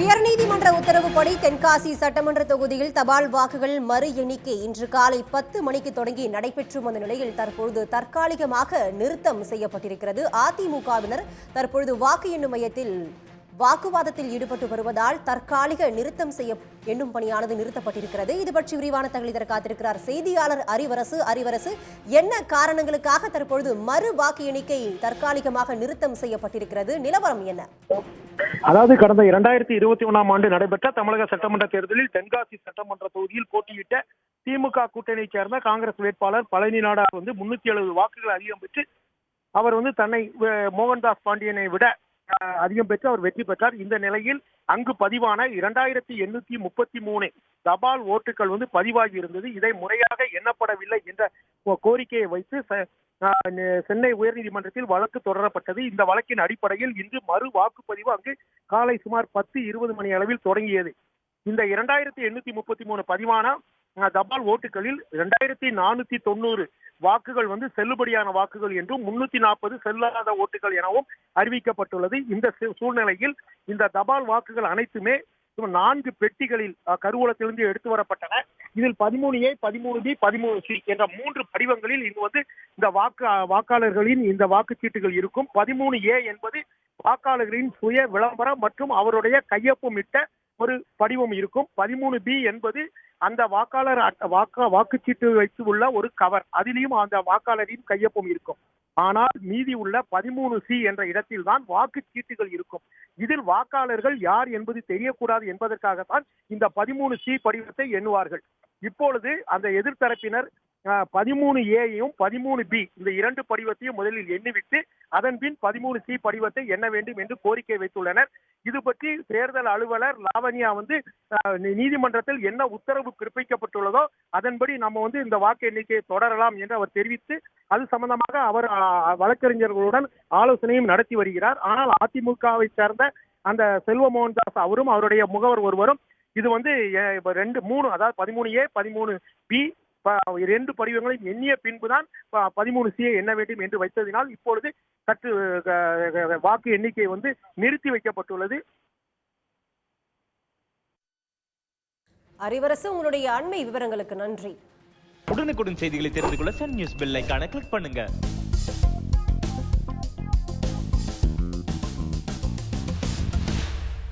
உயர்நீதிமன்ற உத்தரவுப்படி தென்காசி சட்டமன்ற தொகுதியில் தபால் வாக்குகள் மறு எண்ணிக்கை இன்று காலை பத்து மணிக்கு தொடங்கி நடைபெற்று வந்த நிலையில் தற்பொழுது தற்காலிகமாக நிறுத்தம் செய்யப்பட்டிருக்கிறது. அதிமுகவினர் தற்பொழுது வாக்கு எண்ணும் மையத்தில் வாக்குவாதத்தில் ஈடுபட்டு வருவதால் தற்காலிக நிறுத்தம் செய்ய எண்ணும் பணியானது நிறுத்தப்பட்டிருக்கிறது. இது பற்றி விரிவான தகவல் இதற்கு காத்திருக்கிறார் செய்தியாளர் அறிவரசு. அறிவரசு என்ன காரணங்களுக்காக தற்பொழுது மறு வாக்கு எண்ணிக்கை தற்காலிகமாக நிறுத்தம் செய்யப்பட்டிருக்கிறது? நிலவரம் என்ன? அதாவது கடந்த இரண்டாயிரத்தி இருபத்தி ஒண்ணாம் ஆண்டு நடைபெற்ற தமிழக சட்டமன்ற தேர்தலில் தென்காசி சட்டமன்ற தொகுதியில் போட்டியிட்ட திமுக கூட்டணியைச் சேர்ந்த காங்கிரஸ் வேட்பாளர் பழனி நாடார் வந்து முன்னூத்தி எழுபது வாக்குகள் அதிகம் பெற்று அவர் வந்து தன்னை மோகன்தாஸ் பாண்டியனை விட அதிகம் பெற்று அவர் வெற்றி பெற்றார். இந்த நிலையில் அங்கு பதிவான இரண்டாயிரத்தி எண்ணூத்தி முப்பத்தி மூணு தபால் ஓட்டுகள் வந்து பதிவாகி இருந்தது. இதை முறையாக எண்ணப்படவில்லை என்ற கோரிக்கையை வைத்து சென்னை உயர்நீதிமன்றத்தில் வழக்கு தொடரப்பட்டது. இந்த வழக்கின் அடிப்படையில் இன்று மறு வாக்குப்பதிவு அங்கு காலை சுமார் பத்து இருபது மணி அளவில் தொடங்கியது. இந்த இரண்டாயிரத்தி எண்ணூத்தி முப்பத்தி மூணு பதிவான தபால் ஓட்டுகளில் இரண்டாயிரத்தி நானூத்தி தொண்ணூறு வாக்குகள் வந்து செல்லுபடியான வாக்குகள் என்றும் முன்னூத்தி நாற்பது செல்லாத ஓட்டுகள் எனவும் அறிவிக்கப்பட்டுள்ளது. இந்த சூழ்நிலையில் இந்த தபால் வாக்குகள் அனைத்துமே நான்கு பெட்டிகளில் கருவூலத்திலிருந்து எடுத்து வரப்பட்டன. இதில் பதிமூணு ஏ பதிமூணு பி பதிமூணு சி என்ற மூன்று படிவங்களில் இங்கு வந்து இந்த வாக்கு வாக்காளர்களின் இந்த வாக்குச்சீட்டுகள் இருக்கும். பதிமூணு ஏ என்பது வாக்காளர்களின் சுய விளம்பரம் மற்றும் அவருடைய கையொப்பமிட்ட ஒரு படிவம் இருக்கும். பதிமூணு பி என்பது அந்த வாக்காளர் வாக்கா வாக்குச்சீட்டு வைத்து உள்ள ஒரு கவர். அதிலையும் அந்த வாக்காளரின் கையொப்பம் இருக்கும். ஆனால் மீதி உள்ள பதிமூணு சி என்ற இடத்தில் தான் வாக்குச்சீட்டுகள் இருக்கும். இதில் வாக்காளர்கள் யார் என்பது தெரியக்கூடாது என்பதற்காகத்தான் இந்த பதிமூணு சி படிவத்தை எண்ணுவார்கள். இப்பொழுது அந்த எதிர்த்தரப்பினர் பதிமூணு ஏயும் பதிமூணு பி இந்த இரண்டு படிவத்தையும் முதலில் எண்ணிவிட்டு அதன் பின் பதிமூணு சி படிவத்தை எண்ண வேண்டும் என்று கோரிக்கை வைத்துள்ளனர். இது பற்றி தேர்தல் அலுவலர் லாவண்யா வந்து நீதிமன்றத்தில் என்ன உத்தரவு பிறப்பிக்கப்பட்டுள்ளதோ அதன்படி நம்ம வந்து இந்த வாக்கு எண்ணிக்கையை தொடரலாம் என்று அவர் தெரிவித்து அது சம்பந்தமாக அவர் வழக்கறிஞர்களுடன் ஆலோசனையும் நடத்தி வருகிறார். ஆனால் அதிமுகவை சேர்ந்த அந்த செல்வ மோகன்தாஸ் அவரும் அவருடைய முகவர் ஒருவரும் இது வந்து இப்ப ரெண்டு மூணு அதாவது பதிமூணு ஏ பதிமூணு பி இரண்டு படிவங்களையும் எண்ணிய பின்புதான் ப- பதிமூணு சியை எண்ண வேண்டும் என்று வைத்ததினால் இப்பொழுது சற்று வாக்கு எண்ணிக்கை வந்து நிறுத்தி வைக்கப்பட்டுள்ளது. அறிவரசு உங்களுடைய அண்மை விவரங்களுக்கு நன்றி. உடனுக்குடன் செய்திகளை தெரிந்து கொள்ள சன் நியூஸ் பெல் ஐகானை கிளிக் பண்ணுங்க.